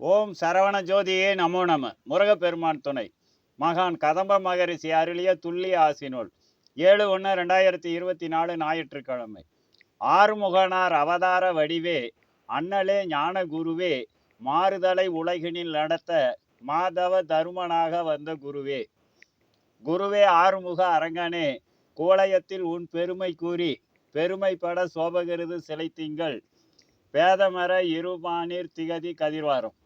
ஓம் சரவண ஜோதியே நமோ நம. முருகப்பெருமான் துணை. மகான் கதம்ப மகரிஷி அருளிய துல்லிய ஆசினோல் ஏழு ஒன்று ரெண்டாயிரத்தி இருபத்தி நாலு ஞாயிற்றுக்கிழமை. ஆறுமுகனார் அவதார வடிவே அண்ணலே ஞான குருவே மாறுதலை உலகினில் நடத்த மாதவ தருமனாக வந்த குருவே. குருவே ஆறுமுக அரங்கனே கோலயத்தில் உன் பெருமை கூறி பெருமைப்பட சோபகிருது சிலை திங்கள் பேதமர இருபானீர் திகதி கதிர்வாரம்.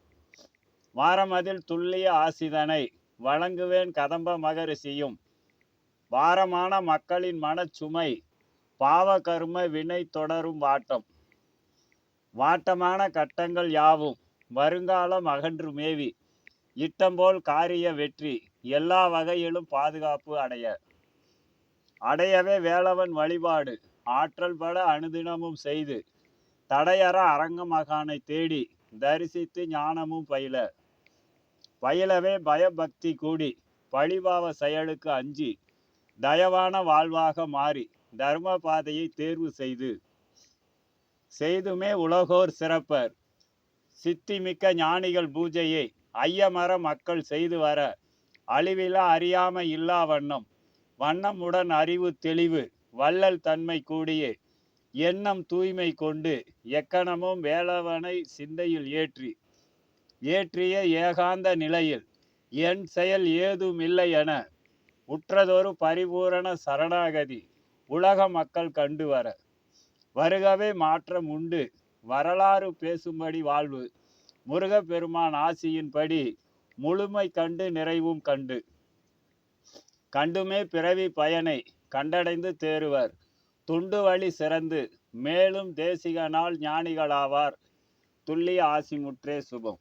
வாரமதில் துல்லிய ஆசிதனை வழங்குவேன் கதம்ப மகரிஷியும். வாரமான மக்களின் மனச்சுமை பாவ கர்ம வினை தொடரும் வாட்டம். வாட்டமான கட்டங்கள் யாவும் வருங்காலம் அகன்று மேவி. இட்டம்போல் காரிய வெற்றி எல்லா வகையிலும் பாதுகாப்பு அடைய. அடையவே வேலவன் வழிபாடு ஆற்றல் பட அனுதினமும் செய்து. தடையற அரங்க மகானை தேடி தரிசித்து ஞானமும் பயில. பயிலவே பயபக்தி கூடி பழிபாவ செயலுக்கு அஞ்சி தயவான வாழ்வாக மாறி தர்ம பாதையை தேர்வு செய்து செய்துமே உலகோர் சிறப்பர். சித்திமிக்க ஞானிகள் பூஜையை ஐயமர மக்கள் செய்து வர அழிவிலா அறியாமை இல்லா வண்ணம். வண்ணமுடன் அறிவு தெளிவு வள்ளல் தன்மை கூடியே எண்ணம் தூய்மை கொண்டு எக்கணமும் வேளவனை சிந்தையில் ஏற்றி ஏற்றிய ஏகாந்த நிலையில் என் செயல் ஏதுமில்லை என உற்றதொரு பரிபூரண சரணாகதி உலக மக்கள் கண்டு வர. வருகவே மாற்றம் உண்டு. வரலாறு பேசும்படி வாழ்வு. முருகப்பெருமான் ஆசியின்படி முழுமை கண்டு நிறைவும் கண்டு. கண்டுமே பிறவி பயனை கண்டடைந்து தேறுவர். துண்டு வழி சிறந்து மேலும் தேசிகனால் ஞானிகளாவார். துல்லிய ஆசிமுற்றே சுபம்.